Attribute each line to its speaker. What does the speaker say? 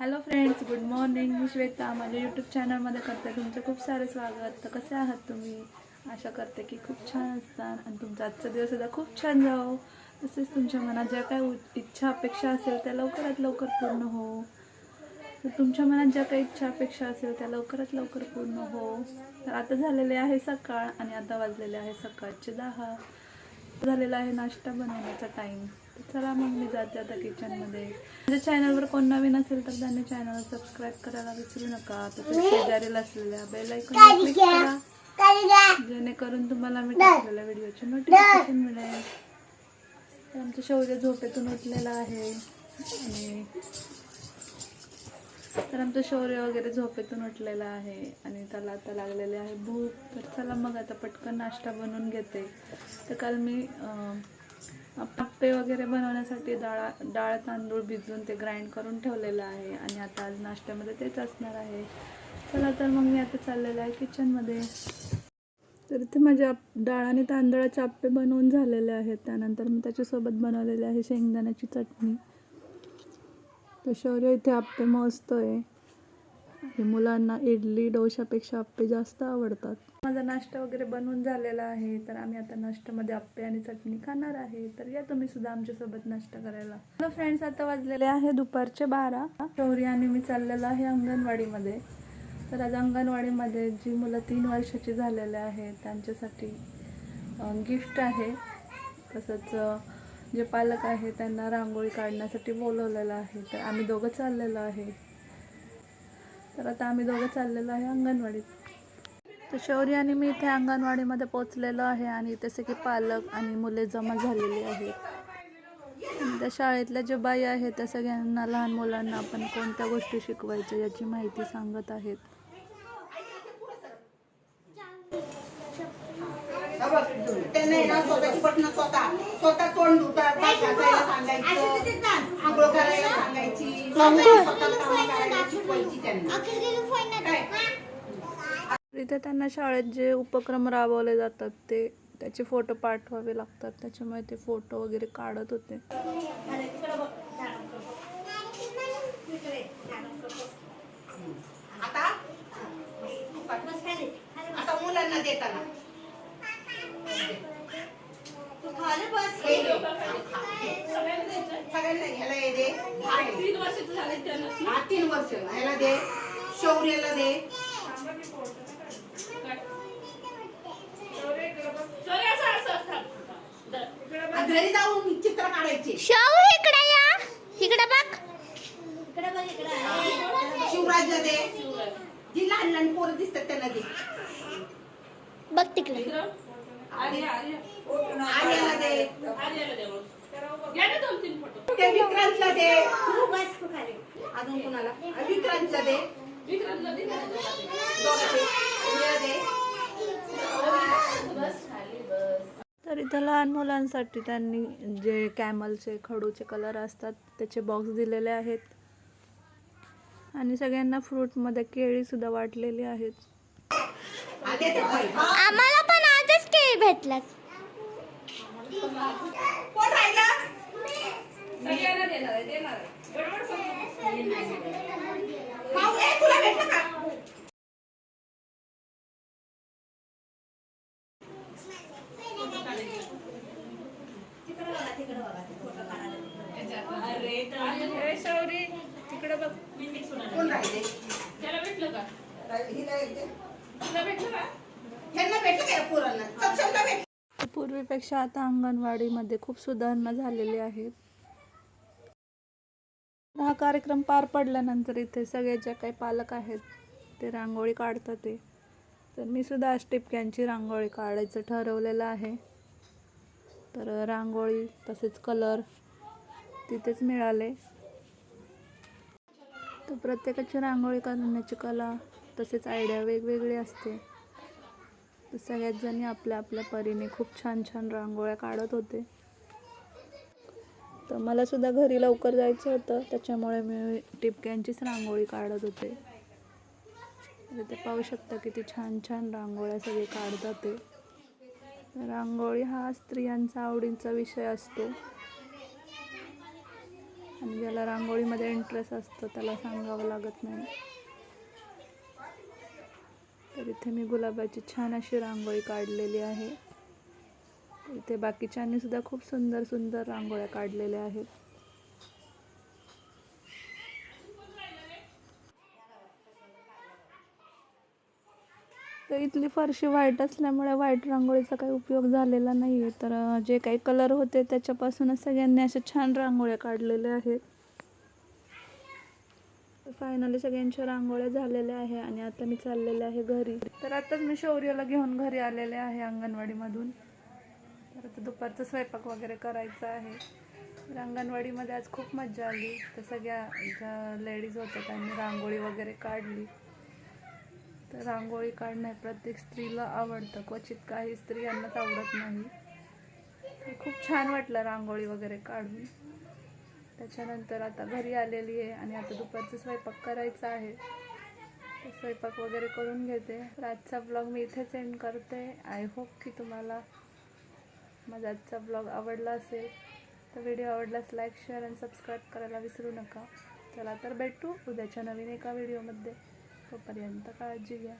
Speaker 1: Hello friends good morning मी श्वेता. माझ्या YouTube चॅनलमध्ये करते तुमचं खूप सारं स्वागत. तर कसे आहात तुम्ही? आशा करते की खूप छान असतात आणि तुमचा आजचा दिवस सुद्धा खूप छान जाओ तसेच तुमच्या मनात ज्या काही उ- इच्छा अपेक्षा असेल त्या लवकरात लवकर पूर्ण हो. तर तुमच्या मनात ज्या काही इच्छा अपेक्षा असेल त्या लवकरात लवकर पूर्ण हो. तर आता झालेले आहे सकाळ आणि आता वाजलेले आहे सकाळचे दहा. झालेला आहे नाश्ता बनवण्याचा टाईम चला मग मी जाते आता किचनमध्ये माझ्या चॅनलवर कोण नवीन असेल तर त्यांनी चॅनल सबस्क्राईब करायला विसरू नका. तसेच शेजारील असलेल्या बेल आयकॉनवर क्लिक करा. जेणेकरून तुम्हाला मी टाकलेल्या व्हिडिओची नोटिफिकेशन मिळेल. तर आमचं शौर्य झोपेतून उठलेला आहे. आणि तर आमचं शौर्य वगैरे झोपेतून उठलेला आहे. आणि त्याला आता लागलेले आहे भूक. तर चला मग आता पटकन नाश्ता बनवून घेते. तर काल मी आप्पे वगैरे बनवण्यासाठी डाळ डाळ तांदूळ भिजवून ते ग्राइंड करून ठेवलेलं आहे आणि आता आज नाश्त्यामध्ये तेच असणार आहे. चला तर मग मी आता चाललेलं आहे किचनमध्ये तर इथे माझ्या आप- डाळ आणि तांदळाचे आप्पे बनवून झालेले आहेत. त्यानंतर मी त्याच्यासोबत बनवलेले आहे शेंगदाण्याची चटणी. तर शौर्य इथे आप्पे मस्त आहे हे मुलांना इडली डोशापेक्षा आप्पे जास्त आवडतात. माझा नाश्ता वगैरे बनवून झालेला आहे तर आम्ही आता नाश्त्यामध्ये आप्पे आणि चटणी खाणार आहे. तर या तुम्ही सुद्धा आमच्यासोबत नाश्ता करायला. हॅलो फ्रेंड्स आता वाजलेले आहे दुपारचे बारा. शौर्य आणि मी चाललेलो आहे अंगणवाडीमध्ये. तर आज अंगणवाडीमध्ये जी मुलं तीन वर्षाची झालेले आहेत त्यांच्यासाठी गिफ्ट आहे. तसंच जे पालक आहे त्यांना रांगोळी काढण्यासाठी बोलवलेलं आहे. तर आम्ही दोघं चाललेलो आहे. तर आता आम्ही दोघं चाललेलो आहे अंगणवाडीत. तर शौर्य आणि मी इथे अंगणवाडीमध्ये पोचलेलो आहे आणि इथे सगळे पालक आणि मुले जमा झालेली आहेत. त्या शाळेतल्या ज्या बाई आहेत त्या सगळ्यांना लहान मुलांना आपण कोणत्या गोष्टी शिकवायच्या याची माहिती सांगत आहेत.
Speaker 2: त्यांना स्वतःची स्वतः स्वतः तोंड धुतात पाय घासायला सांगायचं आंघोळ करायला सांगायची. स्वतः कामं करायला शिकवायची त्यांना काय
Speaker 1: इथे त्यांना शाळेत जे उपक्रम राबवले जातात ते त्याचे फोटो पाठवावे लागतात. त्याच्यामुळे ते फोटो वगैरे काढत होते.
Speaker 2: आता? आता मुलांना देताना. हे दे. सगळ्यांना ह्याला दे हा तीन वर्ष. ह्याला दे. शौर्याला दे. आ, घरी जाऊन चित्र काढायचे.
Speaker 3: शाहू इकडे या. इकडे बघ.
Speaker 2: शिवराजला दे. जी लहान लहान पोरं दिसतात त्यांना दे.
Speaker 3: बघ तिकडे.
Speaker 2: आर्याला दे. त्या विक्रांतला दे. अजून कोणाला? विक्रांतला दे. दोघांचे. उद्या दे.
Speaker 1: तर इथं लहान मुलांसाठी त्यांनी जे कॅमलचे खडूचे कलर असतात त्याचे बॉक्स दिलेले आहेत. आणि सगळ्यांना फ्रूटमध्ये केळी सुद्धा वाटलेली आहेत.
Speaker 3: आम्हाला पण आजच केळी भेटलात
Speaker 2: माऊ, ए, तुला भेटलं का? कोण राहिले हिला येते. ह्यांना भेटलं का या पोरांना? सक्षमला भेटलं?
Speaker 1: पूर्वीपेक्षा आता अंगणवाडीमध्ये खूप सुधारणा झालेली आहे. हा कार्यक्रम पार पडल्यानंतर इथे सगळ्या ज्या काही पालक आहेत ते रांगोळी काढतात ते. तर मी सुद्धा आज टिपक्यांची रांगोळी काढायचं ठरवलेलं आहे. तर रांगोळी तसेच कलर तिथेच मिळाले. तर प्रत्येकाची रांगोळी काढण्याची कला तसेच आयडिया वेगवेगळी असते. तर सगळ्यात जणी आपल्या आपल्या परीने खूप छान छान रांगोळ्या काढत होते. तर मला सुद्धा घरी लवकर जायचं होतं. त्याच्यामुळे मी टिपक्यांचीच रांगोळी काढत होते. म्हणजे ते पाहू शकता किती छान छान रांगोळ्या सगळे काढतात ते. रांगोळी हा स्त्रियांचा आवडीचा विषय असतो. आणि ज्याला रांगोळीमध्ये इंटरेस्ट असतो त्याला सांगावं लागत नाही. तर इथे मी गुलाबाची छान अशी रांगोळी काढलेली आहे. इथे बाकीच्यांनी सुद्धा खूप सुंदर सुंदर रांगोळ्या काढलेल्या आहेत. तर इथली फरशी व्हाईट असल्यामुळे व्हाईट रांगोळीचा काही उपयोग झालेला नाही आहे तर जे काही कलर होते त्याच्यापासूनच सगळ्यांनी अशा छान रांगोळ्या काढलेल्या आहेत. फायनली सगळ्यांच्या रांगोळ्या झालेल्या आहे आणि आता मी चाललेले आहे घरी. तर आताच मी शौर्याला घेऊन घरी आलेले आहे अंगणवाडीमधून. तर आता दुपारचा स्वयंपाक वगैरे करायचा आहे. अंगणवाडीमध्ये आज खूप मज्जा आली. तर सगळ्या ज्या लेडीज होत्या त्यांनी रांगोळी वगैरे काढली. तर रांगोळी काढणं प्रत्येक स्त्रीला आवडतं. क्वचित काही स्त्रियांनाच आवडत नाही. खूप छान वाटलं रांगोळी वगैरे काढून. त्याच्यानंतर आता घरी आलेली आहे आणि आता दुपारचा स्वयंपाक करायचा आहे. तर स्वयंपाक वगैरे करून घेते. तर आजचा ब्लॉग मी इथेच एंड करते. आय होप की तुम्हाला माझा आजचा ब्लॉग आवडला असेल तर व्हिडिओ आवडल्यास लाईक शेअर आणि सबस्क्राईब करायला विसरू नका. चला तर भेटू उद्याच्या नवीन एका व्हिडिओमध्ये तोपर्यंत काळजी घ्या.